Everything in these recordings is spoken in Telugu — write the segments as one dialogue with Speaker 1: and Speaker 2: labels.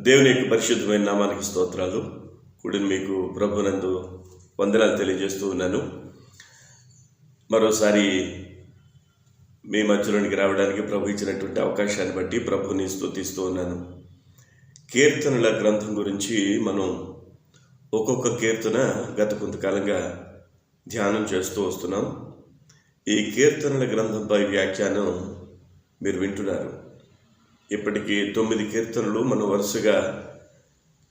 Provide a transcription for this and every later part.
Speaker 1: దేవుని యొక్క పరిశుద్ధమైన నామానికి స్తోత్రాలు. కూడిన మీకు ప్రభునందు వందనాలు తెలియజేస్తూ ఉన్నాను. మరోసారి మీ మధ్యలోనికి రావడానికి ప్రభు ఇచ్చినటువంటి అవకాశాన్ని బట్టి ప్రభుని స్థుతిస్తూ ఉన్నాను. కీర్తనల గ్రంథం గురించి మనం ఒక్కొక్క కీర్తన గత కొంతకాలంగా ధ్యానం చేస్తూ వస్తున్నాం. ఈ కీర్తనల గ్రంథంపై వ్యాఖ్యానం మీరు వింటున్నారు. ఇప్పటికీ తొమ్మిది కీర్తనలు మనం వరుసగా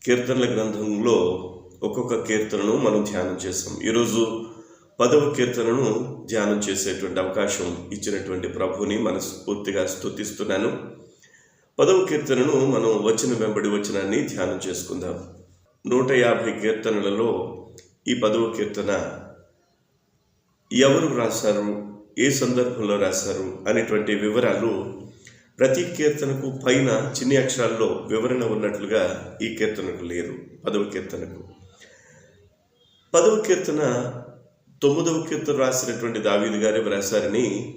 Speaker 1: కీర్తనల గ్రంథంలో ఒక్కొక్క కీర్తనను మనం ధ్యానం చేస్తాం. ఈరోజు పదవ కీర్తనను ధ్యానం చేసేటువంటి అవకాశం ఇచ్చినటువంటి ప్రభుని మనస్ఫూర్తిగా స్తుతిస్తున్నాను. పదవ కీర్తనను మనం వచ్చిన వెంబడి వచనాన్ని ధ్యానం చేసుకుందాం. నూట యాభై కీర్తనలలో ఈ పదవ కీర్తన ఎవరు రాశారు ఏ సందర్భంలో రాశారు అనేటువంటి వివరాలు ప్రతి కీర్తనకు పైన చిన్ని అక్షరాల్లో వివరణ ఉన్నట్లుగా ఈ కీర్తనకు లేదు పదవ కీర్తనకు. పదవ కీర్తన తొమ్మిదవ కీర్తన రాసినటువంటి దావీదు గారి వ్రాసారని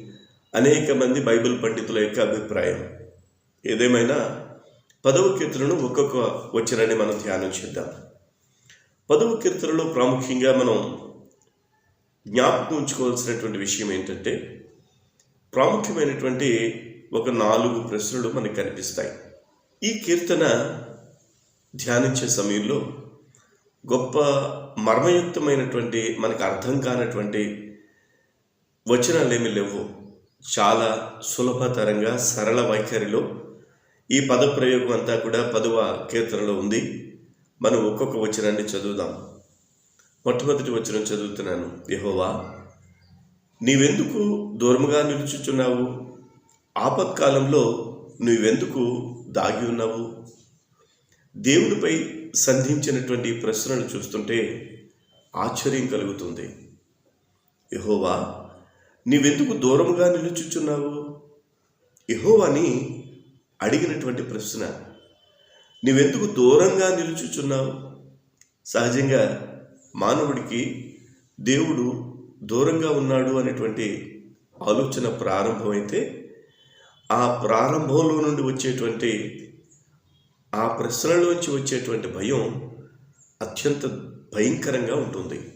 Speaker 1: అనేక మంది బైబిల్ పండితుల యొక్క అభిప్రాయం. ఏదేమైనా పదవ కీర్తనను ఒక్కొక్క వచ్చినని మనం ధ్యానం చేద్దాం. పదవ కీర్తనలో ప్రాముఖ్యంగా మనం జ్ఞాపకం ఉంచుకోవాల్సినటువంటి విషయం ఏంటంటే ప్రాముఖ్యమైనటువంటి ఒక నాలుగు ప్రశ్నలు మనకు కనిపిస్తాయి. ఈ కీర్తన ధ్యానించే సమయంలో గొప్ప మర్మయుక్తమైనటువంటి మనకు అర్థం కానటువంటి వచనాలు ఏమి లేవు. చాలా సులభతరంగా సరళ వైఖరిలో ఈ పద ప్రయోగం అంతా కూడా పదవ కీర్తనలో ఉంది. మనం ఒక్కొక్క వచనాన్ని చదువుదాం. మొట్టమొదటి వచనం చదువుతున్నాను. యహోవా నీవెందుకు దూరముగా నిలుచుచున్నావు? ఆపత్కాలంలో నువ్వెందుకు దాగి ఉన్నావు? దేవుడిపై సంధించినటువంటి ప్రశ్నలు చూస్తుంటే ఆశ్చర్యం కలుగుతుంది. యహోవా నీవెందుకు దూరంగా నిలుచుచున్నావు? యహోవాని అడిగినటువంటి ప్రశ్న నీవెందుకు దూరంగా నిలుచుచున్నావు? సహజంగా మానవుడికి దేవుడు దూరంగా ఉన్నాడు అనేటువంటి ఆలోచన ప్రారంభమైతే ఆ ప్రారంభంలో నుండి వచ్చేటువంటి ఆ ప్రశ్నలోంచి వచ్చేటువంటి భయం అత్యంత భయంకరంగా ఉంటుంది.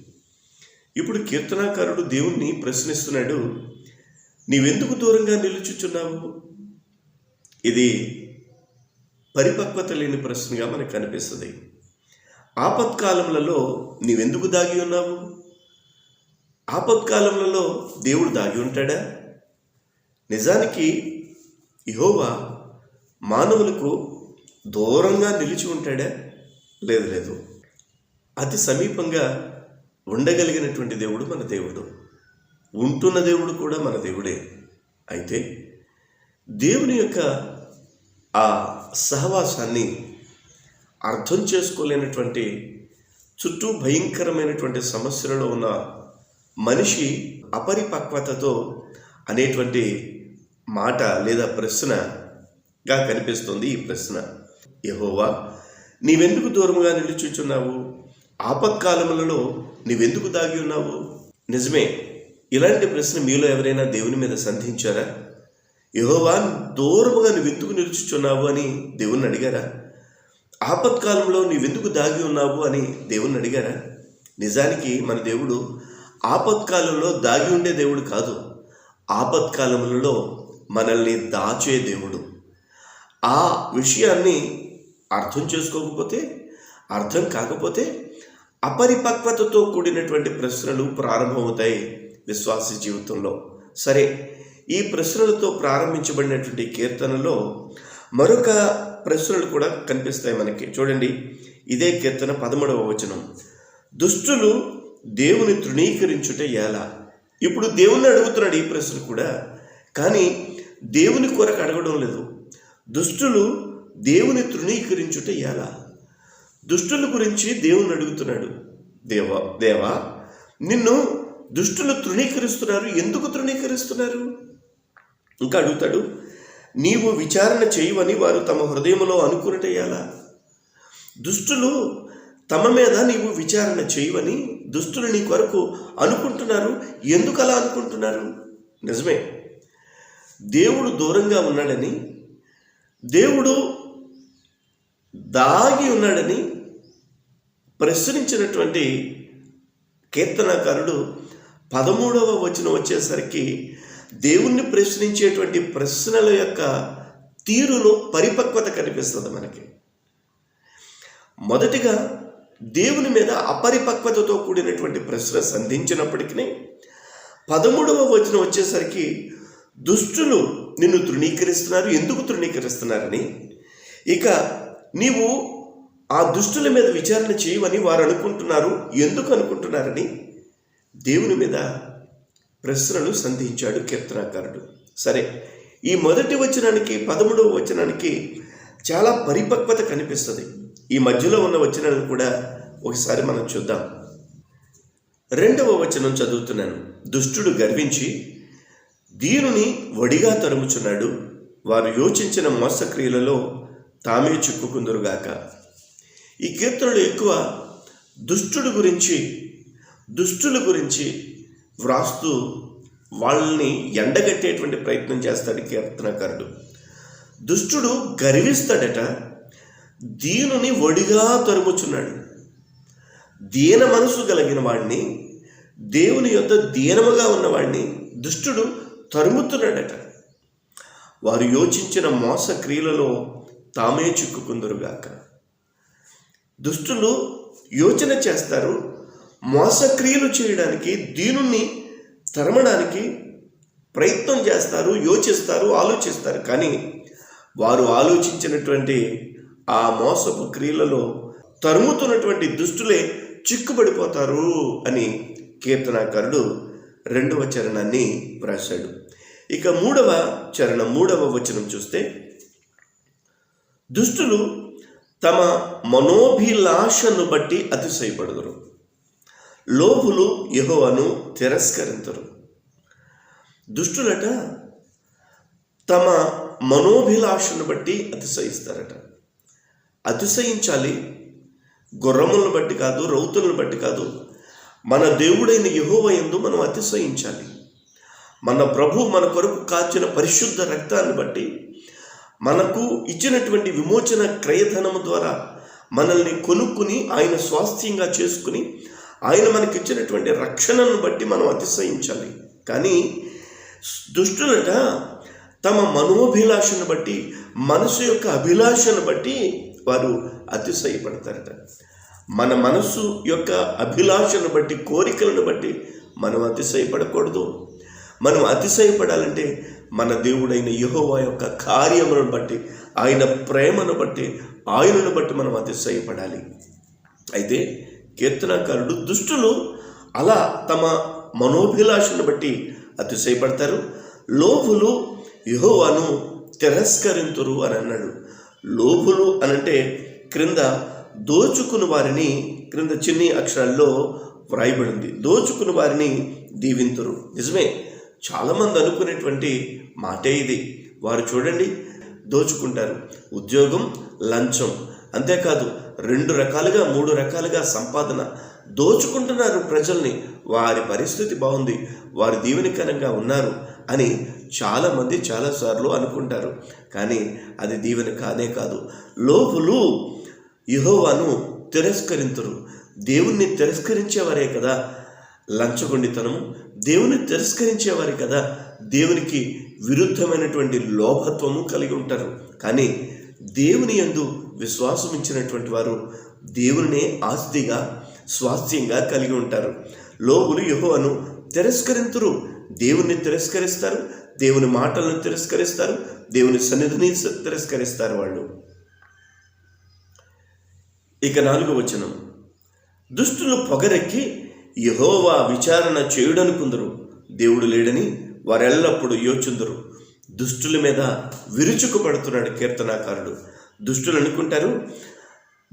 Speaker 1: ఇప్పుడు కీర్తనాకారుడు దేవుణ్ణి ప్రశ్నిస్తున్నాడు నీవెందుకు దూరంగా నిలుచుచున్నావు? ఇది పరిపక్వత లేని ప్రశ్నగా మనకు కనిపిస్తుంది. ఆపత్కాలములలో నీవెందుకు దాగి ఉన్నావు? ఆపత్కాలములలో దేవుడు దాగి ఉంటాడా? నిజానికి యహోవా మానవులకు దూరంగా నిలిచి ఉంటాడా? లేదు లేదు. అతి సమీపంగా ఉండగలిగినటువంటి దేవుడు మన దేవుడు. ఉంటున్న దేవుడు కూడా మన దేవుడే. అయితే దేవుని యొక్క ఆ సహవాసాన్ని అర్థం చేసుకోలేనటువంటి చుట్టూ భయంకరమైనటువంటి సమస్యలలో ఉన్న మనిషి అపరిపక్వతతో అనేటువంటి మాట లేదా ప్రశ్నగా కనిపిస్తుంది ఈ ప్రశ్న. యహోవా నీవెందుకు దూరంగా నిలుచుచున్నావు? ఆపత్కాలములలో నీవెందుకు దాగి ఉన్నావు? నిజమే ఇలాంటి ప్రశ్న మీలో ఎవరైనా దేవుని మీద సంధించారా? యహోవా దూరముగా నువ్వెందుకు నిలుచుచున్నావు అని దేవుణ్ణి అడిగారా? ఆపత్కాలంలో నీవెందుకు దాగి ఉన్నావు అని దేవుణ్ణి అడిగారా? నిజానికి మన దేవుడు ఆపత్కాలంలో దాగి ఉండే దేవుడు కాదు. ఆపత్కాలములలో మనల్ని దాచే దేవుడు. ఆ విషయాన్ని అర్థం చేసుకోకపోతే అర్థం కాకపోతే అపరిపక్వతతో కూడినటువంటి ప్రశ్నలు ప్రారంభమవుతాయి విశ్వాస జీవితంలో. సరే ఈ ప్రశ్నలతో ప్రారంభించబడినటువంటి కీర్తనలో మరొక ప్రశ్నలు కూడా కనిపిస్తాయి మనకి. చూడండి ఇదే కీర్తన పదమూడవ వచనం. దుష్టులు దేవుని తృణీకరించుట ఎలా? ఇప్పుడు దేవుణ్ణి అడుగుతున్నాడు ఈ ప్రశ్న కూడా. కానీ దేవుని కొరకు అడగడం లేదు. దుష్టులు దేవుని తృణీకరించుట ఎలా? దుష్టుల గురించి దేవుని అడుగుతున్నాడు. దేవా దేవా నిన్ను దుష్టులు తృణీకరిస్తున్నారు. ఎందుకు తృణీకరిస్తున్నారు? ఇంకా అడుగుతాడు నీవు విచారణ చేయవని వారు తమ హృదయంలో అనుకున్నట దుష్టులు తమ మీద నీవు విచారణ చేయవని దుస్తులు నీ కొరకు అనుకుంటున్నారు. ఎందుకు అలా అనుకుంటున్నారు? నిజమే. దేవుడు దూరంగా ఉన్నాడని దేవుడు దాగి ఉన్నాడని ప్రశ్నించినటువంటి కీర్తనకారుడు పదమూడవ వచనం వచ్చేసరికి దేవుణ్ణి ప్రశ్నించేటువంటి ప్రశ్నల యొక్క తీరులో పరిపక్వత కనిపిస్తుంది మనకి. మొదటిగా దేవుని మీద అపరిపక్వతతో కూడినటువంటి ప్రశ్న సంధించినప్పటికీ పదమూడవ వచనం వచ్చేసరికి దుష్టులు నిన్ను తృణీకరిస్తున్నారు. ఎందుకు తృణీకరిస్తున్నారని? ఇక నీవు ఆ దుష్టుల మీద విచారణ చేయవని వారు అనుకుంటున్నారు. ఎందుకు అనుకుంటున్నారని? దేవుని మీద ప్రశ్నలు సంధించాడు కీర్తనాకారుడు సరే ఈ మొదటి వచనానికి పదమూడవ వచనానికి చాలా పరిపక్వత కనిపిస్తుంది. ఈ మధ్యలో ఉన్న వచనాలను కూడా ఒకసారి మనం చూద్దాం. రెండవ వచనం చదువుతున్నాను. దుష్టుడు గర్వించి దీనుని వడిగా తరుముచున్నాడు. వారు యోచించిన మోసక్రియలలో తామే చిక్కుకుందరుగాక. ఈ కీర్తనలు ఎక్కువ దుష్టుడు గురించి దుష్టుల గురించి వ్రాస్తూ వాళ్ళని ఎండగట్టేటువంటి ప్రయత్నం చేస్తాడు కీర్తనకారుడు. దుష్టుడు గర్విస్తాడట. దీనుని ఒడిగా తరుముచున్నాడు. దీన మనసు కలిగిన వాడిని దేవుని యొక్క దీనముగా ఉన్నవాడిని దుష్టుడు తరుముతున్నాడట. వారు యోచించిన మోస క్రియలలో తామే చిక్కుకుందరుగాక దుష్టులు యోచన చేస్తారు మోసక్రియలు చేయడానికి దీనుణ్ణి తరమడానికి ప్రయత్నం చేస్తారు యోచిస్తారు ఆలోచిస్తారు. కానీ వారు ఆలోచించినటువంటి ఆ మోసపు క్రియలలో తరుముతున్నటువంటి దుష్టులే చిక్కుబడిపోతారు అని కీర్తనాకారుడు రెండవ చరణాన్ని వ్రాశాడు. ఇక మూడవ చరణం మూడవ వచనం చూస్తే దుష్టులు తమ మనోభిలాషను బట్టి అతిశయపడదురు. లోపులు యహోవను తిరస్కరించరు దుష్టులట తమ మనోభిలాషను బట్టి అతిశయిస్తారట. అతిశయించాలి గుర్రములను బట్టి కాదు రౌతులను బట్టి కాదు మన దేవుడైన యహోవ ఎందు మనం అతిశయించాలి. మన ప్రభు మన కొరకు కాచిన పరిశుద్ధ రక్తాన్ని బట్టి మనకు ఇచ్చినటువంటి విమోచన క్రయధనము ద్వారా మనల్ని కొనుక్కుని ఆయన స్వాస్థ్యంగా చేసుకుని ఆయన మనకిచ్చినటువంటి రక్షణను బట్టి మనం అతిశయించాలి. కానీ దుష్టులట తమ మనోభిలాషను బట్టి మనసు యొక్క అభిలాషను బట్టి వారు అతిశయపడతారట. మన మనసు యొక్క అభిలాషను బట్టి కోరికలను బట్టి మనం అతిశయపడకూడదు. మనం అతిశయపడాలంటే మన దేవుడైన యహోవా యొక్క కార్యములను బట్టి ఆయన ప్రేమను బట్టి ఆయనను బట్టి మనం అతిశయపడాలి. అయితే కీర్తనకారుడు దుష్టులు అలా తమ మనోభిలాషను బట్టి అతిశయపడతారు. లోపులు యహోవాను తిరస్కరింతురు అని అన్నాడు. లోపులు అనంటే క్రింద దోచుకుని వారిని క్రింద చిన్ని అక్షరాల్లో వ్రాయబడింది. దోచుకుని వారిని దీవింతురు. నిజమే చాలామంది అనుకునేటువంటి మాటే ఇది. వారు చూడండి దోచుకుంటారు. ఉద్యోగం లంచం. అంతేకాదు రెండు రకాలుగా మూడు రకాలుగా సంపాదన. దోచుకుంటున్నారు ప్రజల్ని. వారి పరిస్థితి బాగుంది. వారి దీవెనకరంగా ఉన్నారు అని చాలామంది చాలాసార్లు అనుకుంటారు. కానీ అది దీవెన కానే కాదు. లోపులు యహోవాను తిరస్కరించరు దేవుణ్ణి తిరస్కరించేవారే కదా లంచగొండితనము. దేవుని తిరస్కరించేవారే కదా దేవునికి విరుద్ధమైనటువంటి లోభత్వము కలిగి ఉంటారు. కానీ దేవుని యందు విశ్వాసం ఇచ్చినటువంటి వారు దేవునినే ఆస్తిగా స్వాస్థ్యంగా కలిగి ఉంటారు. లోబులు యహోవను తిరస్కరింతురు. దేవుణ్ణి తిరస్కరిస్తారు దేవుని మాటలను తిరస్కరిస్తారు దేవుని సన్నిధిని తిరస్కరిస్తారు వాళ్ళు. ఇక నాలుగు వచనం. దుష్టులు పొగరెక్కి యహోవా విచారణ చేయుడనుకుందరు. దేవుడు లేడని వారెల్లప్పుడు యోచుందరు. దుష్టుల మీద విరుచుకుపడుతున్నాడు కీర్తనాకారుడు. దుష్టులు అనుకుంటారు?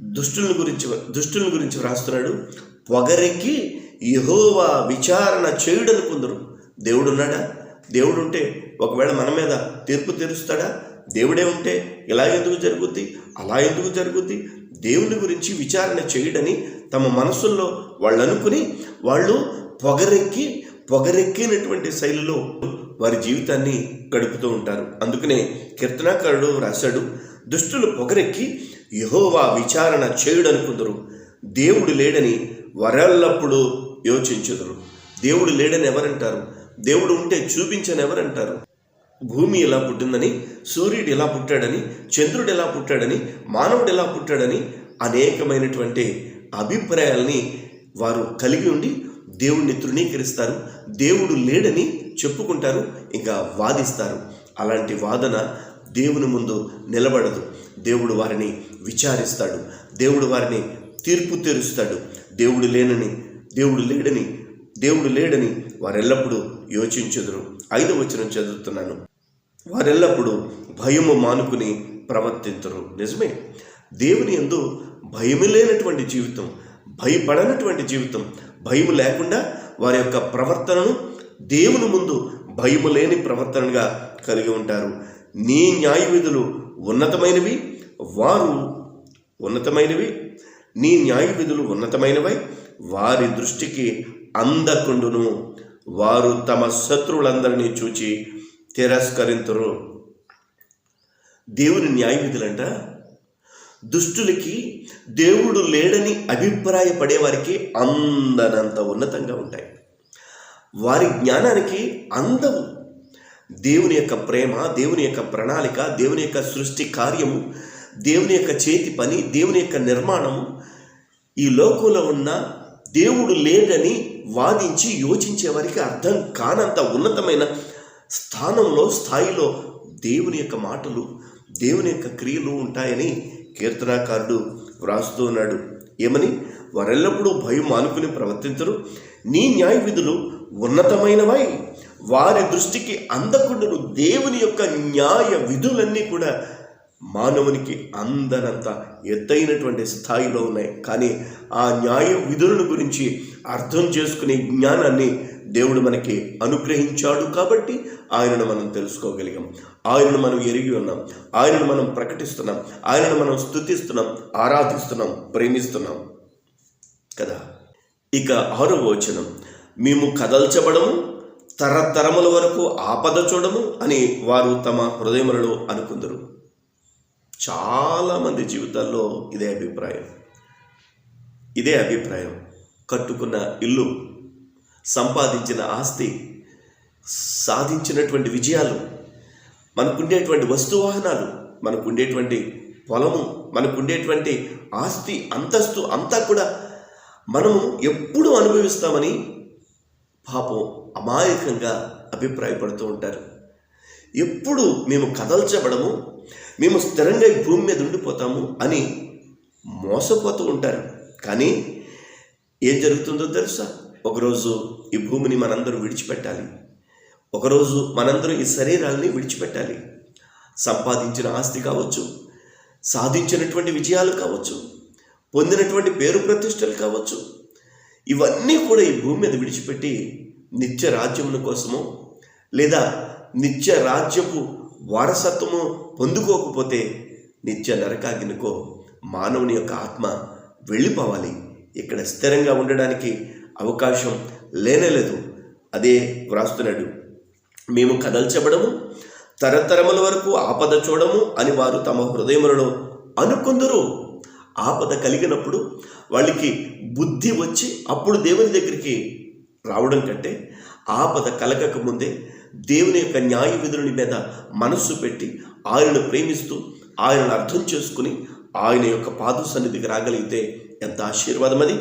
Speaker 1: దుష్టుల గురించి దుష్టుల గురించి వ్రాస్తున్నాడు. పొగరెక్కి యహోవా విచారణ చేయుడనుకుందరు. దేవుడున్నాడా? దేవుడుంటే దేవుడు ఉంటే ఒకవేళ మన మీద తీర్పు తీరుస్తాడా? దేవుడే ఉంటే ఇలా ఎందుకు జరుగుద్ది? అలా ఎందుకు జరుగుద్ది? దేవుని గురించి విచారణ చేయడని తమ మనసుల్లో వాళ్ళు అనుకుని వాళ్ళు పొగరెక్కి పొగరెక్కినటువంటి శైలిలో వారి జీవితాన్ని గడుపుతూ ఉంటారు. అందుకనే కీర్తనాకారుడు రాశాడు దుష్టులు పొగరెక్కి యహోవా విచారణ చేయుడనుకుందరు. దేవుడు లేడని వరెల్లప్పుడు యోచించుదరు. దేవుడు లేడని ఎవరంటారు? దేవుడు ఉంటే చూపించని ఎవరంటారు? భూమి ఎలా పుట్టిందని సూర్యుడు ఎలా పుట్టాడని చంద్రుడు ఎలా పుట్టాడని మానవుడు ఎలా పుట్టాడని అనేకమైనటువంటి అభిప్రాయాల్ని వారు కలిగి ఉండి దేవుణ్ణి తృణీకరిస్తారు. దేవుడు లేడని చెప్పుకుంటారు ఇంకా వాదిస్తారు. అలాంటి వాదన దేవుని ముందు నిలబడదు. దేవుడు వారిని విచారిస్తాడు. దేవుడు వారిని తీర్పు తెరుస్తాడు. దేవుడు లేనని దేవుడు లేడని దేవుడు లేడని వారెల్లప్పుడూ యోచించుదురు. ఐదు వచనం చదువుతున్నాను. వారెల్లప్పుడూ భయము మానుకుని ప్రవర్తించరు నిజమే. దేవుని ఎందు భయము లేనటువంటి జీవితం భయపడనటువంటి జీవితం భయము లేకుండా వారి యొక్క ప్రవర్తనను దేవుని ముందు భయము లేని ప్రవర్తనగా కలిగి ఉంటారు. నీ న్యాయ విధులు ఉన్నతమైనవి వారు ఉన్నతమైనవి. నీ న్యాయ విధులు ఉన్నతమైనవై వారి దృష్టికి అందకుండును వారు తమ శత్రువులందరినీ చూచి తిరస్కరింతురు. దేవుని న్యాయ విధులంట దుష్టులకి దేవుడు లేడని అభిప్రాయపడే వారికి అందనంత ఉన్నతంగా ఉంటాయి. వారి జ్ఞానానికి అందవు. దేవుని యొక్క ప్రేమ దేవుని యొక్క ప్రణాళిక దేవుని యొక్క సృష్టి కార్యము దేవుని యొక్క చేతి పని దేవుని యొక్క నిర్మాణము ఈ లోకంలో ఉన్న దేవుడు లేడని వాదించి యోచించే వారికి అర్థం కానంత ఉన్నతమైన స్థానంలో స్థాయిలో దేవుని యొక్క మాటలు దేవుని యొక్క క్రియలు ఉంటాయని కీర్తనాకారుడు వ్రాస్తూ ఉన్నాడు. ఏమని? వారెల్లప్పుడూ భయం మానుకుని ప్రవర్తించరు నీ న్యాయ విధులు ఉన్నతమైనవై. వారి దృష్టికి అందకుండును దేవుని యొక్క న్యాయ విధులన్నీ కూడా మానవునికి అందనంత ఎత్తైనటువంటి స్థాయిలో ఉన్నాయి. కానీ ఆ న్యాయ విధులను గురించి అర్థం చేసుకునే జ్ఞానాన్ని దేవుడు మనకి అనుగ్రహించాడు కాబట్టి ఆయనను మనం తెలుసుకోగలిగాం. ఆయనను మనం ఎరిగి ఉన్నాం. ఆయనను మనం ప్రకటిస్తున్నాం. ఆయనను మనం స్తుతిస్తున్నాం. ఆరాధిస్తున్నాం. ప్రేమిస్తున్నాం. కదా? ఇక ఆరవ వచనం. మేము కదల్చబడము తరతరముల వరకు ఆపద చూడము అని వారు తమ హృదయములలో అనుకుందరు. చాలామంది జీవితాల్లో ఇదే అభిప్రాయం. ఇదే అభిప్రాయం. కట్టుకున్న ఇల్లు సంపాదించిన ఆస్తి సాధించినటువంటి విజయాలు మనకుండేటువంటి వస్తువాహనాలు మనకుండేటువంటి పొలము మనకుండేటువంటి ఆస్తి అంతస్తు అంతా కూడా మనము ఎప్పుడు అనుభవిస్తామని పాపం అమాయకంగా అభిప్రాయపడుతూ ఉంటారు. ఎప్పుడు మేము కదల్చబడము మేము స్థిరంగా భూమి మీద ఉండిపోతాము అని మోసపోతూ ఉంటారు. కానీ ఏం జరుగుతుందో తెలుసా? ఒకరోజు ఈ భూమిని మనందరూ విడిచిపెట్టాలి. ఒకరోజు మనందరూ ఈ శరీరాల్ని విడిచిపెట్టాలి. సంపాదించిన ఆస్తి కావచ్చు సాధించినటువంటి విజయాలు కావచ్చు పొందినటువంటి పేరు ప్రతిష్టలు కావచ్చు ఇవన్నీ కూడా ఈ భూమి మీద విడిచిపెట్టి నిత్య రాజ్యముల కోసము లేదా నిత్య రాజ్యపు వారసత్వము పొందుకోకపోతే నిత్య నరకాగినకో మానవుని యొక్క ఆత్మ వెళ్ళిపోవాలి. ఇక్కడ స్థిరంగా ఉండడానికి అవకాశం లేనేలేదు. అదే వ్రాస్తున్నాడు. మేము కదల్చబడము తరతరముల వరకు ఆపద చూడము అని వారు తమ హృదయములలో అనుకుందరు. ఆపద కలిగినప్పుడు వాళ్ళకి బుద్ధి వచ్చి అప్పుడు దేవుని దగ్గరికి రావడం కంటే ఆపద కలగక ముందే దేవుని యొక్క న్యాయ విధులని మీద మనస్సు పెట్టి ఆయనను ప్రేమిస్తూ ఆయనను అర్థం చేసుకుని ఆయన యొక్క పాద సన్నిధికి రాగలిగితే ఎంత ఆశీర్వాదం అది?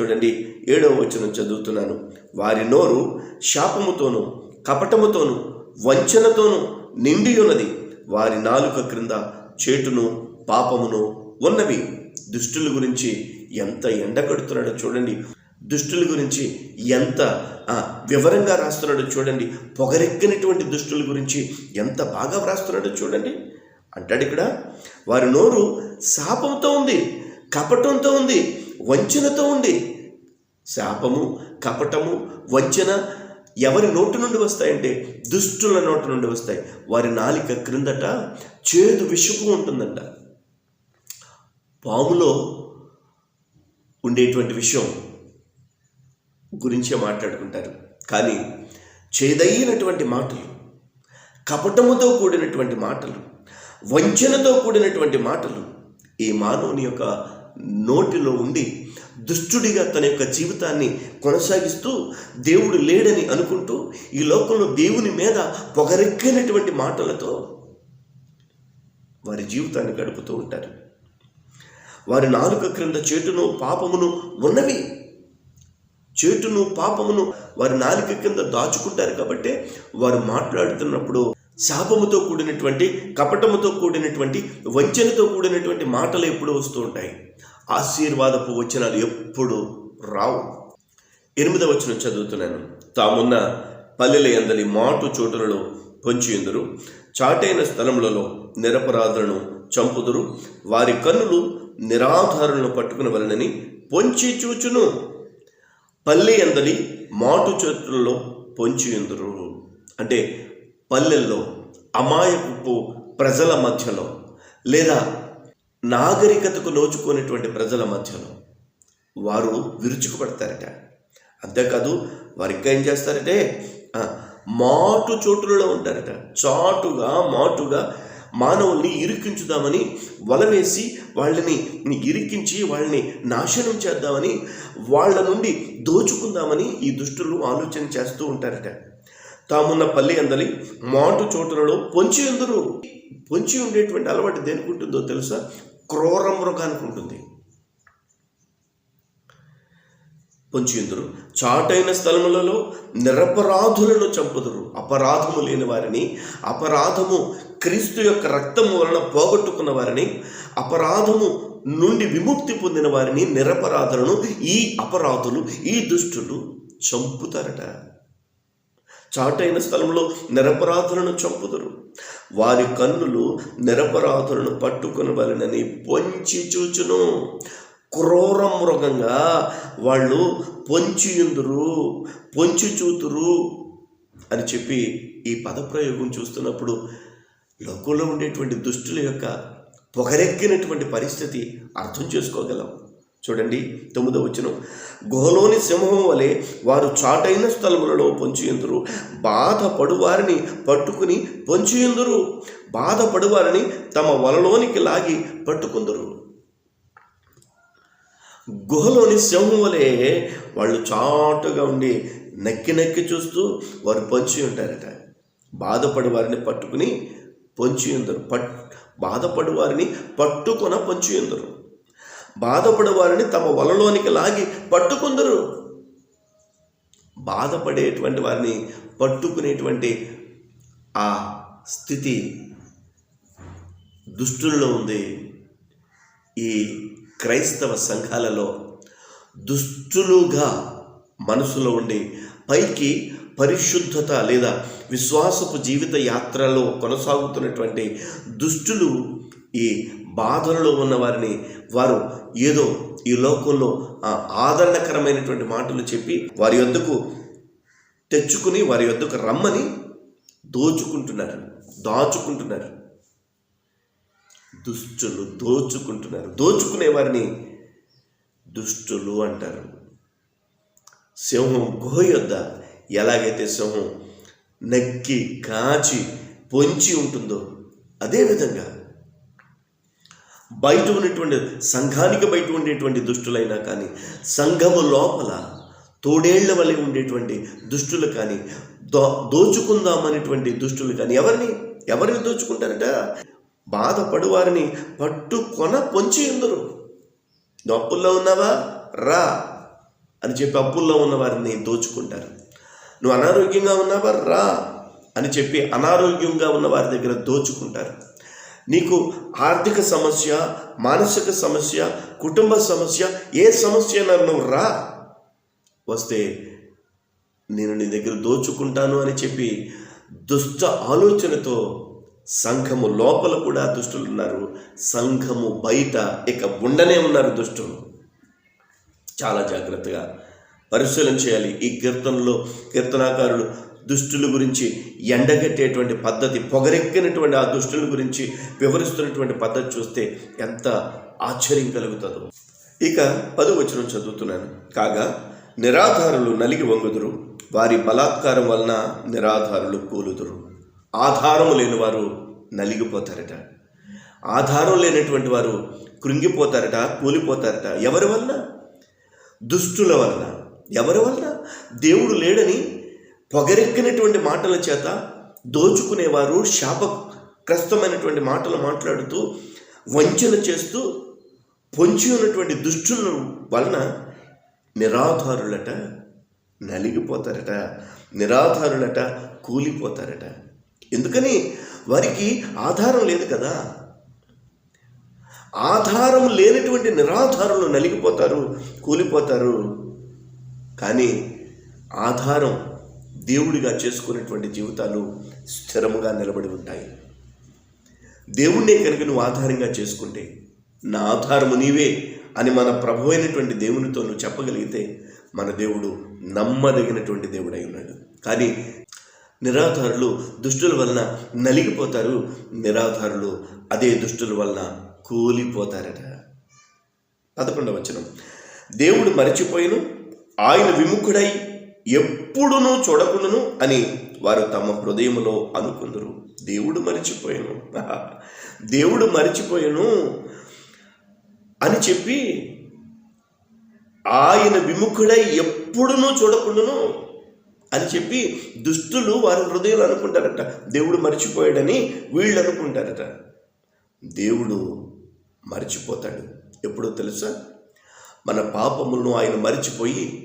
Speaker 1: చూడండి ఏడవ వచనం చదువుతున్నాను. వారి నోరు శాపముతోనూ కపటముతోనూ వంచనతోనూ నిండి ఉన్నది వారి నాలుక క్రింద చేటును పాపమును ఉన్నవి. దుష్టుల గురించి ఎంత ఎండ కడుతున్నాడో చూడండి. దుష్టుల గురించి ఎంత వివరంగా రాస్తున్నాడో చూడండి. పొగరెక్కినటువంటి దుష్టుల గురించి ఎంత బాగా వ్రాస్తున్నాడో చూడండి. అంటాడు ఇక్కడ వారి నోరు శాపంతో ఉంది కపటంతో ఉంది వంచనతో ఉంది. శాపము కపటము వంచన ఎవరి నోటి నుండి వస్తాయంటే దుష్టుల నోటి నుండి వస్తాయి. వారి నాలిక క్రిందట చేదు విషపు ఉంటుందంట. పాములో ఉండేటువంటి విషయం గురించే మాట్లాడుకుంటారు. కానీ చేదైనటువంటి మాటలు కపటముతో కూడినటువంటి మాటలు వంచనతో కూడినటువంటి మాటలు ఈ మానవుని యొక్క నోటిలో ఉండి దుష్టుడిగా తన యొక్క జీవితాన్ని కొనసాగిస్తూ దేవుడు లేడని అనుకుంటూ ఈ లోకంలో దేవుని మీద పొగరెక్కినటువంటి మాటలతో వారి జీవితాన్ని గడుపుతూ ఉంటారు. వారి నాలుక క్రింద చేటును పాపమును ఉన్నవి. చేటును పాపమును వారి నాలుక కింద దాచుకుంటారు కాబట్టి వారు మాట్లాడుతున్నప్పుడు శాపముతో కూడినటువంటి కపటముతో కూడినటువంటి వంచనతో కూడినటువంటి మాటలు ఎప్పుడు వస్తూ ఉంటాయి. ఆశీర్వాదపు వచనాలు ఎప్పుడు రావు. ఎనిమిదవ వచనం చదువుతున్నాను. తామున్న పల్లెల ఎందలి మాటు చోటులలో పొంచియుందురు చాటైన స్థలములలో నిరపరాధులను చంపుదురు. వారి కన్నులు నిరాధారులను పట్టుకుని వలనని పొంచి చూచును. పల్లె ఎందలి మాటు చోట్లలో పొంచియుందురు అంటే పల్లెల్లో అమాయపు ప్రజల మధ్యలో లేదా నాగరికతకు నోచుకునేటువంటి ప్రజల మధ్యలో వారు విరుచుకుపడతారట. అంతేకాదు వారు ఇంకా ఏం చేస్తారంటే మాటు చోటులలో ఉంటారట. చాటుగా మాటుగా మానవుల్ని ఇరికించుదామని వలవేసి వాళ్ళని ఇరికించి వాళ్ళని నాశనం చేద్దామని వాళ్ళ నుండి దోచుకుందామని ఈ దుష్టులు ఆలోచన చేస్తూ ఉంటారట. తామున్న పల్లి అందలి మాటు చోటులలో పొంచి ఎందురు పొంచి ఉండేటువంటి అలవాటు దేనికి ఉంటుందో తెలుసా? క్రూర మృగానికి ఉంటుంది. పొంచియుందురు చాటైన స్థలములలో నిరపరాధులను చంపుదురు. అపరాధము లేని వారిని అపరాధము క్రీస్తు యొక్క రక్తము వలన పోగొట్టుకున్న వారిని అపరాధము నుండి విముక్తి పొందిన వారిని నిరపరాధులను ఈ అపరాధులు ఈ దుష్టులు చంపుతారట. చాటైన స్థలంలో నిరపరాధులను చంపుదురు. వారి కన్నులు నిరపరాధులను పట్టుకుని వలనని పొంచి చూచును. క్రూర మృగంగా వాళ్ళు పొంచియుందురు పొంచి చూతురు అని చెప్పి ఈ పదప్రయోగం చూస్తున్నప్పుడు లోకంలో ఉండేటువంటి దుష్టుల యొక్క పొగరెక్కినటువంటి పరిస్థితి అర్థం చేసుకోగలం. చూడండి తొమ్మిదో వచ్చిన గుహలోని సింహం వలె వారు చాటైన స్థలములలో పొంచియుందురు బాధపడు వారిని పట్టుకుని పొంచియుందురు బాధపడు వారిని తమ వలలోనికి లాగి పట్టుకుందరు. గుహలోని సింహం వలె వాళ్ళు చాటుగా ఉండి నక్కి నక్కి చూస్తూ వారు పొంచి ఉంటారట. బాధపడి వారిని పట్టుకుని పొంచి ఉందరు. పట్ బాధపడి వారిని పట్టుకొన పొంచి ఉందరు. బాధపడి వారిని తమ వలలోనికి లాగి పట్టుకుందరు. బాధపడేటువంటి వారిని పట్టుకునేటువంటి ఆ స్థితి దుష్టుల్లో ఉంది. ఈ క్రైస్తవ సంఘాలలో దుష్టులుగా మనసులో ఉండి పైకి పరిశుద్ధత లేదా విశ్వాసపు జీవిత యాత్రలో కొనసాగుతున్నటువంటి దుష్టులు ఈ బాధలలో ఉన్న వారిని వారు ఏదో ఈ లోకంలో ఆ ఆదరణకరమైనటువంటి మాటలు చెప్పి వారి యొద్దకు తెచ్చుకుని వారి యొద్దకు రమ్మని దోచుకుంటున్నారు. దాచుకుంటున్నారు. దుష్టులు దోచుకుంటున్నారు. దోచుకునే వారిని దుష్టులు అంటారు. సింహం గుహ యొద్ద ఎలాగైతే సింహం నక్కి కాచి పొంచి ఉంటుందో అదేవిధంగా బయట ఉన్నటువంటి సంఘానికి బయట ఉండేటువంటి దుష్టులైనా కానీ సంఘము లోపల తోడేళ్ళ వలె ఉండేటువంటి దుష్టులు కానీ దో దోచుకుందామనేటువంటి దుష్టులు కానీ ఎవరిని? ఎవరిని దోచుకుంటారట? బాధపడు వారిని పట్టుకొన పొంచి ఎందురు నువ్వు అప్పుల్లో ఉన్నావా? రా అని చెప్పి అప్పుల్లో ఉన్న వారిని దోచుకుంటారు. నువ్వు అనారోగ్యంగా ఉన్నావా? రా అని చెప్పి అనారోగ్యంగా ఉన్న వారి దగ్గర దోచుకుంటారు. నీకు ఆర్థిక సమస్య మానసిక సమస్య కుటుంబ సమస్య ఏ సమస్య అయినా నువ్వు రా. వస్తే నేను నీ దగ్గర దోచుకుంటాను అని చెప్పి దుష్ట ఆలోచనతో సంఘము లోపల కూడా దుష్టులు ఉన్నారు. సంఘము బయట ఇక ఉండనే ఉన్నారు దుష్టులు. చాలా జాగ్రత్తగా పరిశీలన చేయాలి. ఈ కీర్తనలో కీర్తనాకారులు దుష్టుల గురించి ఎండగట్టేటువంటి పద్ధతి పొగరెక్కినటువంటి ఆ దుష్టుల గురించి వివరిస్తున్నటువంటి పద్ధతి చూస్తే ఎంత ఆశ్చర్యం కలుగుతుందో. ఇక పదవచనం చదువుతున్నాను. కాగా నిరాధారులు నలిగి వంగుదురు. వారి బలాత్కారం వలన నిరాధారులు కూలుదురు. ఆధారము లేని వారు నలిగిపోతారట. ఆధారం లేనటువంటి వారు కృంగిపోతారట కూలిపోతారట. ఎవరి వలన? దుష్టుల వలన. ఎవరి వలన? దేవుడు లేడని పొగరెక్కినటువంటి మాటల చేత దోచుకునేవారు శాపగ్రస్తమైనటువంటి మాటలు మాట్లాడుతూ వంచన చేస్తూ పొంచి ఉన్నటువంటి దుష్టుల వలన నిరాధారులట నలిగిపోతారట నిరాధారులట కూలిపోతారట. ఎందుకని? వారికి ఆధారం లేదు కదా. ఆధారం లేనటువంటి నిరాధారులు నలిగిపోతారు కూలిపోతారు. కానీ ఆధారం దేవుడిగా చేసుకున్నటువంటి జీవితాలు స్థిరముగా నిలబడి ఉంటాయి. దేవుణ్ణే కనుక నువ్వు ఆధారంగా చేసుకుంటే నా ఆధారము నీవే అని మన ప్రభు అయినటువంటి దేవునితో నువ్వు చెప్పగలిగితే మన దేవుడు నమ్మదగినటువంటి దేవుడై ఉన్నాడు. కానీ నిరాధారులు దుష్టుల వలన నలిగిపోతారు నిరాధారులు అదే దుష్టుల వలన కూలిపోతారట. పదకొండవచనం దేవుడు మరచిపోయిను ఆయన విముఖుడై ఎప్పుడునూ చూడకుండాను అని వారు తమ హృదయములో అనుకుందరు. దేవుడు మరిచిపోయాను. దేవుడు మరిచిపోయాను అని చెప్పి ఆయన విముఖుడై ఎప్పుడునూ చూడకుండాను అని చెప్పి దుష్టులు వారి హృదయాలు అనుకుంటారట. దేవుడు మర్చిపోయాడని వీళ్ళు అనుకుంటారట. దేవుడు మర్చిపోతాడు. ఎప్పుడో తెలుసా? మన పాపములను ఆయన మరిచిపోయి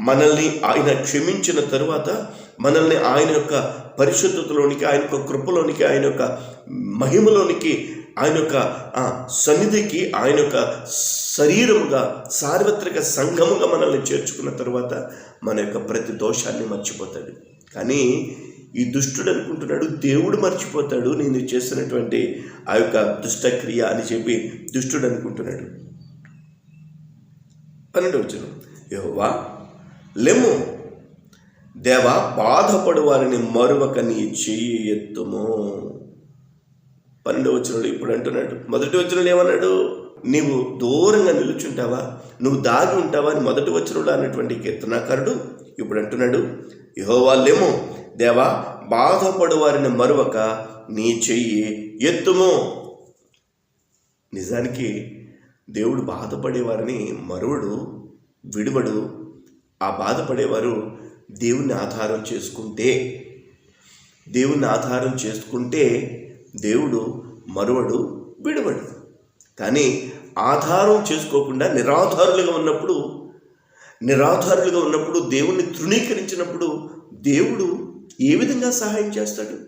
Speaker 1: మనల్ని ఆయన క్షమించిన తరువాత మనల్ని ఆయన యొక్క పరిశుద్ధతలోనికి ఆయన యొక్క కృపలోనికి ఆయన యొక్క మహిమలోనికి ఆయన యొక్క సన్నిధికి ఆయన యొక్క శరీరముగా సార్వత్రిక సంఘముగా మనల్ని చేర్చుకున్న తర్వాత మన యొక్క ప్రతి దోషాన్ని మర్చిపోతాడు. కానీ ఈ దుష్టుడు అనుకుంటున్నాడు దేవుడు మర్చిపోతాడు నేను చేసినటువంటి ఆ యొక్క దుష్టక్రియ అని చెప్పి దుష్టుడు అనుకుంటున్నాడు. పన్నెండు వచ్చిన యహోవా లెమ్ము. దేవా బాధపడు వారిని మరువక నీ చెయ్యి ఎత్తుము పన్నెండు వచ్చినడు ఇప్పుడు అంటున్నాడు. మొదటి వచ్చినడు ఏమన్నాడు? నీవు దూరంగా నిలుచుంటావా? నువ్వు దాగి ఉంటావా అని మొదటి వచ్చినడు అన్నటువంటి కీర్తనాకారుడు ఇప్పుడు అంటున్నాడు. యహోవాళ్ళేమో దేవా బాధపడు వారిని మరువక నీ చెయ్యి ఎత్తుము. నిజానికి దేవుడు బాధపడే వారిని మరువడు విడువడు ఆ బాధపడేవారు దేవుణ్ణి ఆధారం చేసుకుంటే దేవుణ్ణి ఆధారం చేసుకుంటే దేవుడు మరువడు విడవడు. కానీ ఆధారం చేసుకోకుండా నిరాధారులుగా ఉన్నప్పుడు నిరాధారులుగా ఉన్నప్పుడు దేవుణ్ణి తృణీకరించినప్పుడు దేవుడు ఏ విధంగా సహాయం చేస్తాడు?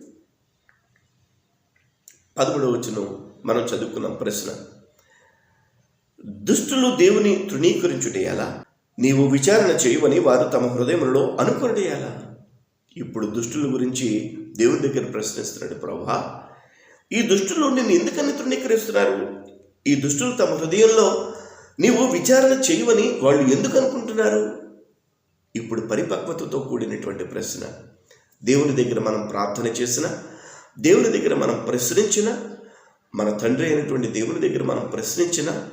Speaker 1: పదమూడవ వచనం మనం చదువుకున్నాం ప్రశ్న. దుష్టులు దేవుని తృణీకరించుట ఎలా? నీవు విచారణ చేయవని వారు తమ హృదయంలో అనుకునట ఇప్పుడు దుష్టుల గురించి దేవుని దగ్గర ప్రశ్నిస్తున్నాడు ప్రభా. ఈ దుష్టులు నిన్ను ఎందుకని తృణీకరిస్తున్నారు? ఈ దుష్టులు తమ హృదయంలో నీవు విచారణ చేయవని వాళ్ళు ఎందుకు అనుకుంటున్నారు? ఇప్పుడు పరిపక్వతతో కూడినటువంటి ప్రశ్న. దేవుని దగ్గర మనం ప్రార్థన చేసిన దేవుని దగ్గర మనం ప్రశ్నించిన మన తండ్రి అయినటువంటి దేవుని దగ్గర మనం ప్రశ్నించిన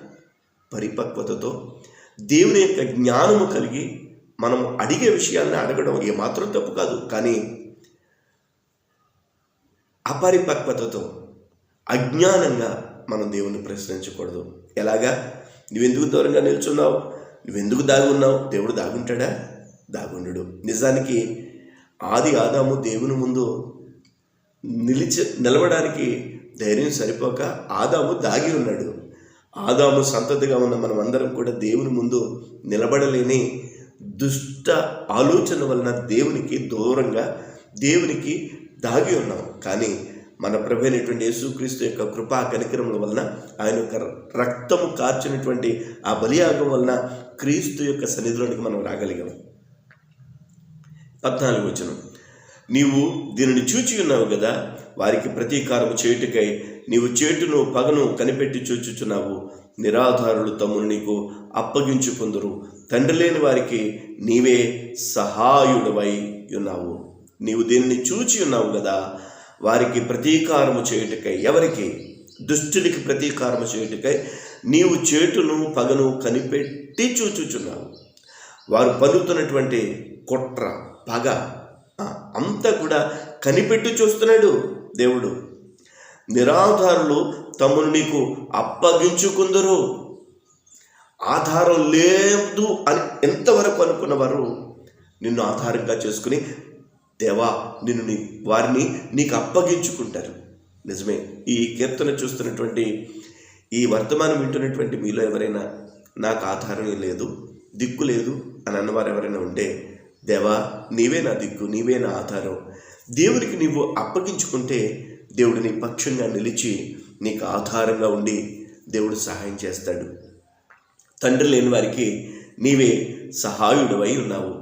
Speaker 1: పరిపక్వతతో దేవుని యొక్క జ్ఞానము కలిగి మనం అడిగే విషయాన్ని అడగడం ఏమాత్రం తప్పు కాదు. కానీ అపరిపక్వతతో అజ్ఞానంగా మనం దేవుని ప్రశ్నించకూడదు. ఎలాగా? నువ్వెందుకు దూరంగా నిల్చున్నావు? నువ్వెందుకు దాగి ఉన్నావు? దేవుడు దాగుంటాడా? దాగుండడు. నిజానికి ఆది ఆదాము దేవుని ముందు నిలిచి నిలవడానికి ధైర్యం సరిపోక ఆదాము దాగి ఉన్నాడు. ఆదాము సంతతిగా ఉన్న మనం అందరం కూడా దేవుని ముందు నిలబడలేని దుష్ట ఆలోచన వలన దేవునికి దూరంగా దేవునికి దాగి ఉన్నాం. కానీ మన ప్రభు అయినటువంటి యేసుక్రీస్తు యొక్క కృపా కనికరముల వలన ఆయన యొక్క రక్తము కార్చినటువంటి ఆ బలియాగం వలన క్రీస్తు యొక్క సన్నిధిలోనికి మనం రాగలిగాం. పద్నాలుగు వచనం. నీవు దీనిని చూచి ఉన్నావు కదా వారికి ప్రతీకారం చేయుటకై నీవు చేటును పగను కనిపెట్టి చూచుచున్నావు. నిరాధారులు తమ్మును నీకు అప్పగించుకుందరు తండ్రి లేని వారికి నీవే సహాయుడవై ఉన్నావు. నీవు దీనిని చూచి ఉన్నావు కదా వారికి ప్రతీకారము చేయుటకై ఎవరికి? దుష్టుడికి ప్రతీకారము చేయుటకై నీవు చేటును పగను కనిపెట్టి చూచుచున్నావు. వారు పలుతున్నటువంటి కుట్ర పగ అంతా కూడా కనిపెట్టి చూస్తున్నాడు దేవుడు. నిరాధారులు తమను నీకు అప్పగించుకుందరు. ఆధారం లేదు అని ఎంతవరకు అనుకున్నవారు? నిన్ను ఆధారంగా చేసుకుని దేవా నిన్ను నీ వారిని నీకు అప్పగించుకుంటారు. నిజమే ఈ కీర్తన చూస్తున్నటువంటి ఈ వర్తమానం వింటున్నటువంటి మీలో ఎవరైనా నాకు ఆధారం లేదు దిక్కు లేదు అని అన్నవారు ఎవరైనా ఉంటే దేవా నీవే నా దిక్కు నీవే నా ఆధారం. దేవునికి నీవు అప్పగించుకుంటే దేవుడు నీ పక్షంగా నిలిచి నీకు ఆధారంగా ఉండి దేవుడు సహాయం చేస్తాడు. తండ్రి లేని వారికి నీవే సహాయుడవై ఉన్నావు.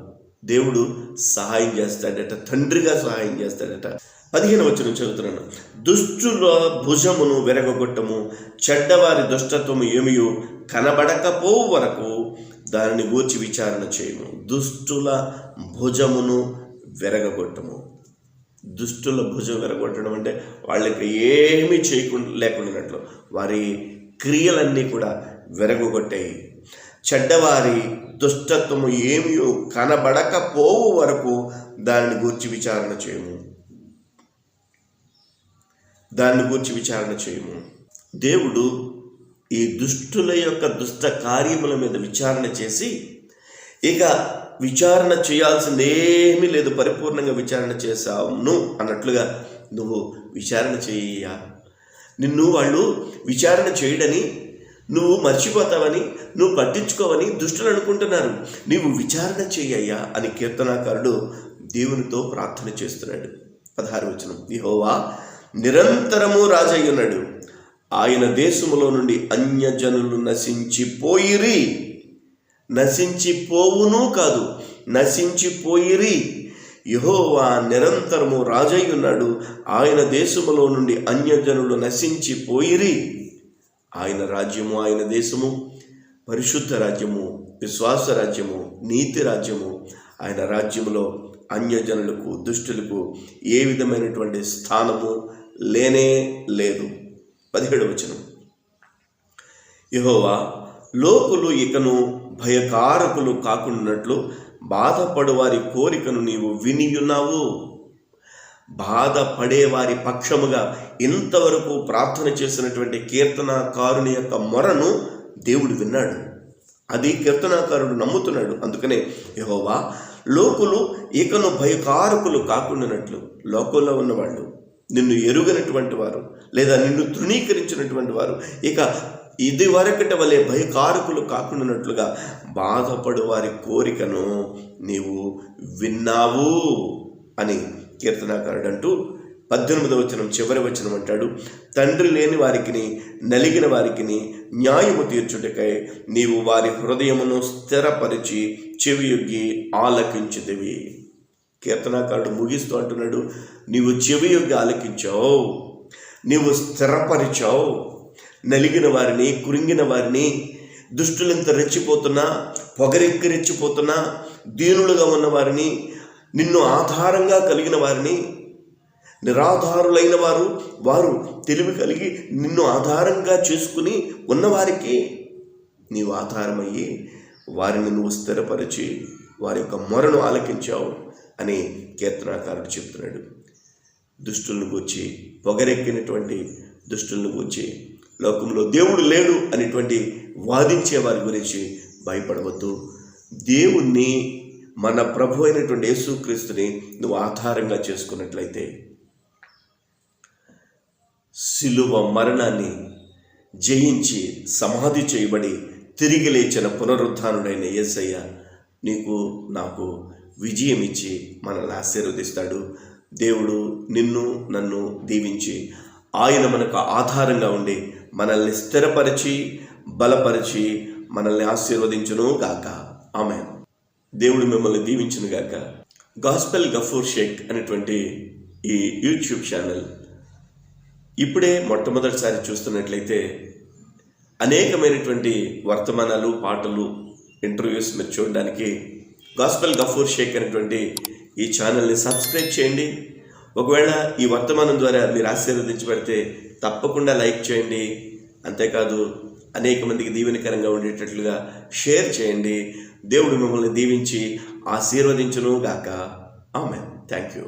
Speaker 1: దేవుడు సహాయం చేస్తాడట తండ్రిగా సహాయం చేస్తాడట. పదిహేను వచ్చిన చదువుతున్నాను. దుష్టుల భుజమును విరగొట్టము చెడ్డవారి దుష్టత్వము ఏమియో కనబడకపోవు వరకు దానిని గూర్చి విచారణ చేయము. దుష్టుల భుజమును విరగొట్టము దుష్టుల భుజం వెరగొట్టడం అంటే వాళ్ళకి ఏమీ చేయకుండా లేకుండానట్లు వారి క్రియలన్నీ కూడా వెరగొట్టాయి. చెడ్డవారి దుష్టత్వము ఏమీ కనబడకపోవు వరకు దానిని గూర్చి విచారణ చేయము. దాన్ని గూర్చి విచారణ చేయము. దేవుడు ఈ దుష్టుల యొక్క దుష్ట కార్యముల మీద విచారణ చేసి ఇక విచారణ చేయాల్సిందేమీ లేదు పరిపూర్ణంగా విచారణ చేశావును అన్నట్లుగా నువ్వు విచారణ చేయ నిన్ను వాళ్ళు విచారణ చేయడని నువ్వు మర్చిపోతావని నువ్వు పట్టించుకోవని దుష్టులు అనుకుంటున్నారు. నీవు విచారణ చేయయ్యా అని కీర్తనాకారుడు దేవునితో ప్రార్థన చేస్తున్నాడు. పదహారు వచనం. యెహోవా నిరంతరము రాజయ్యున్నాడు. ఆయన దేశములో నుండి అన్యజనులు నశించిపోయిరి. నశించిపోవును కాదు నశించిపోయిరి. యహోవా నిరంతరము రాజయ్యున్నాడు. ఆయన దేశములో నుండి అన్యజనులు నశించిపోయిరి. ఆయన రాజ్యము ఆయన దేశము పరిశుద్ధ రాజ్యము విశ్వాస రాజ్యము నీతి రాజ్యము. ఆయన రాజ్యములో అన్యజనులకు దుష్టులకు ఏ విధమైనటువంటి స్థానము లేనే లేదు. పదిహేడు వచనం. యహోవా లోకులు ఇకను భయకారకులు కాకుండాట్లు బాధపడు వారి కోరికను నీవు వినియున్నావు. బాధపడే వారి పక్షముగా ఇంతవరకు ప్రార్థన చేసినటువంటి కీర్తనాకారుని యొక్క మొరను దేవుడు విన్నాడు. అది కీర్తనాకారుడు నమ్ముతున్నాడు. అందుకనే యహోవా లోకులు ఇకను భయకారకులు కాకుండానట్లు లోకంలో ఉన్నవాళ్ళు నిన్ను ఎరుగనటువంటి వారు లేదా నిన్ను తృణీకరించినటువంటి వారు ఇక ఇది వరకటి వలె భయకారకులు కాకుండానట్లుగా బాధపడు వారి కోరికను నీవు విన్నావు అని కీర్తనాకారుడు అంటూ పద్దెనిమిదవ వచనం చివరి వచనం అంటాడు. తండ్రి లేని వారికిని నలిగిన వారికిని న్యాయము తీర్చుటకై నీవు వారి హృదయమును స్థిరపరిచి చెవియొగ్గి ఆలకించుదివి కీర్తనాకారుడు ముగిస్తూ అంటున్నాడు నీవు చెవియొగ్గి ఆలకించావు నీవు స్థిరపరిచావు నలిగిన వారిని కురింగిన వారిని దుష్టులంత రెచ్చిపోతున్నా పొగరెక్కి రెచ్చిపోతున్నా దీనులుగా ఉన్న వారిని నిన్ను ఆధారంగా కలిగిన వారిని నిరాధారులైన వారు వారు తెలివి కలిగి నిన్ను ఆధారంగా చేసుకుని ఉన్నవారికి నీవు ఆధారమయ్యి వారిని నువ్వు స్థిరపరిచి వారి యొక్క మొరను ఆలకించావు అని కీర్తనాకారుడు చెప్తున్నాడు. దుష్టులను గూర్చి పొగరెక్కినటువంటి దుష్టులను గూర్చి లోకంలో దేవుడు లేడు అనేటువంటి వాదించే వారి గురించి భయపడవద్దు. దేవుణ్ణి మన ప్రభు అయినటువంటి యేసుక్రీస్తుని నువ్వు ఆధారంగా చేసుకున్నట్లయితే శిలువ మరణాన్ని జయించి సమాధి చేయబడి తిరిగి లేచిన పునరుత్థానుడైన యేసయ్య నీకు నాకు విజయం ఇచ్చి మనల్ని ఆశీర్వదిస్తాడు. దేవుడు నిన్ను నన్ను దీవించి ఆయన మనకు ఆధారంగా ఉండి మనల్ని స్థిరపరిచి బలపరిచి మనల్ని ఆశీర్వదించును గాక. ఆమె దేవుడు మిమ్మల్ని దీవించును గాక. గాస్పెల్ గఫూర్ షేక్ అనేటువంటి ఈ యూట్యూబ్ ఛానల్ ఇప్పుడే మొట్టమొదటిసారి చూస్తున్నట్లయితే అనేకమైనటువంటి వర్తమానాలు పాటలు ఇంటర్వ్యూస్ మీరు చూడడానికి గాస్పెల్ గఫూర్ షేక్ అనేటువంటి ఈ ఛానల్ని సబ్స్క్రైబ్ చేయండి. ఒకవేళ ఈ వర్తమానం ద్వారా మీరు ఆశీర్వదించబడితే తప్పకుండా లైక్ చేయండి. అంతేకాదు అనేక మందికి దీవెనకరంగా ఉండేటట్లుగా షేర్ చేయండి. దేవుడు మిమ్మల్ని దీవించి ఆశీర్వదించును గాక. ఆమె థ్యాంక్ యూ